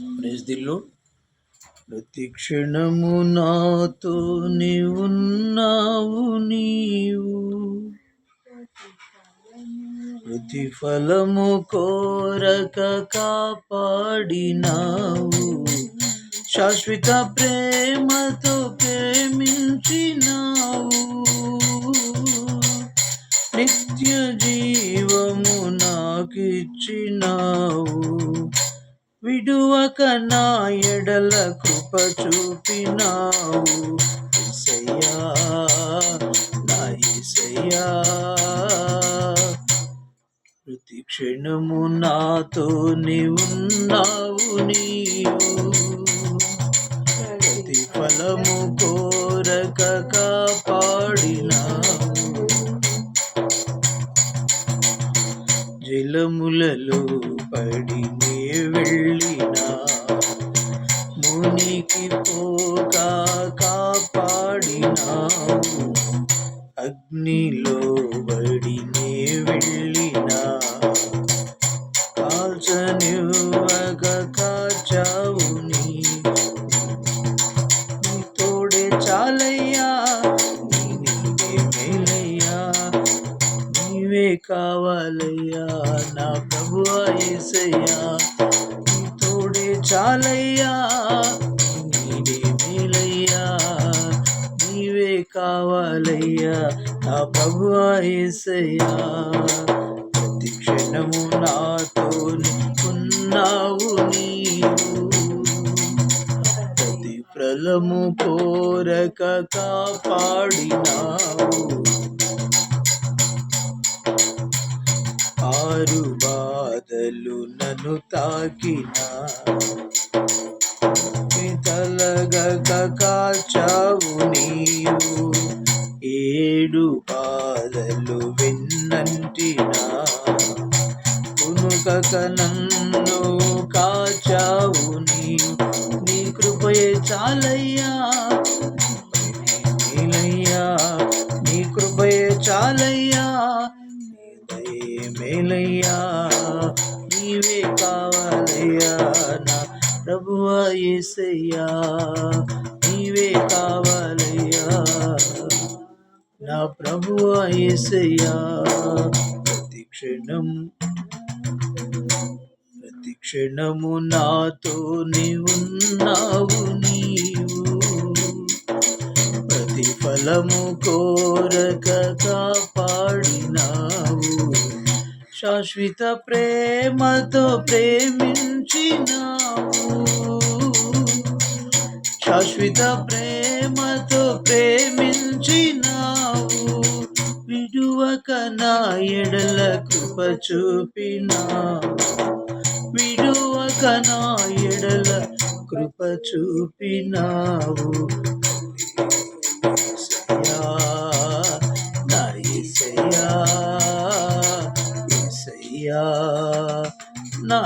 Praise దిల్లు ప్రతి క్షణము నాతో ఉన్నావు నీవు. ప్రతిఫలము కోరక కాపాడినావు. శాశ్వత ప్రేమతో ప్రేమించినావు. నిత్య జీవము నాకిచ్చినావు. విడువక నా ఎడల కృప చూపినావు. ఇసయ్యా నా ఇసయ్యా ప్రతి క్షణము నాతో ఉన్నావు నీవు. ప్రతి ఫలము కోరక కాపాడినావు. జలములలో పడి అగ్నిలో బడినే వెళ్ళిన. కాల్చనివ్వక కాచావు నీ. తోడే చాలయ్యా నీవే మేలయ్యా. నీవే కావాలయ్యా నా ప్రభు ఏసయ్యా. నీ తోడే చాలయ్యా కావాలయ్యా నా ప్రభు ఏసయ్యా. ప్రతి క్షణము నాతో ఉన్నావు నీవు. ప్రతి ప్రలము కోరక కాపాడినావు. ఆరు బాధలు నన్ను తాకినా. తలగక కాచావు నీవు ఏడు బాధలు విన్నంటినా. కునుకక నన్ను కాచావు నీవు నీ కృపయే చాలయ్యా. మేలయ్యా. నీ కృపయే చాలయ్యా. నీ దయే మేలయ్యా. ప్రభువా యేసయ్యా నీవే కావాలయ్యా. నా ప్రభువ యేసయ్యా ప్రతి క్షణం ప్రతి క్షణము నాతో నీవున్నావు నీవు. ప్రతి ఫలము కోరక కాపాడినావు. శాశ్వత ప్రేమతో ప్రేమించినావు. శాశ్వత ప్రేమతో ప్రేమించినావు. విడువక నా ఎడల కృప చూపినావు. విడువక నా ఎడల కృప చూపినావు. నా యేసయ్యా, నా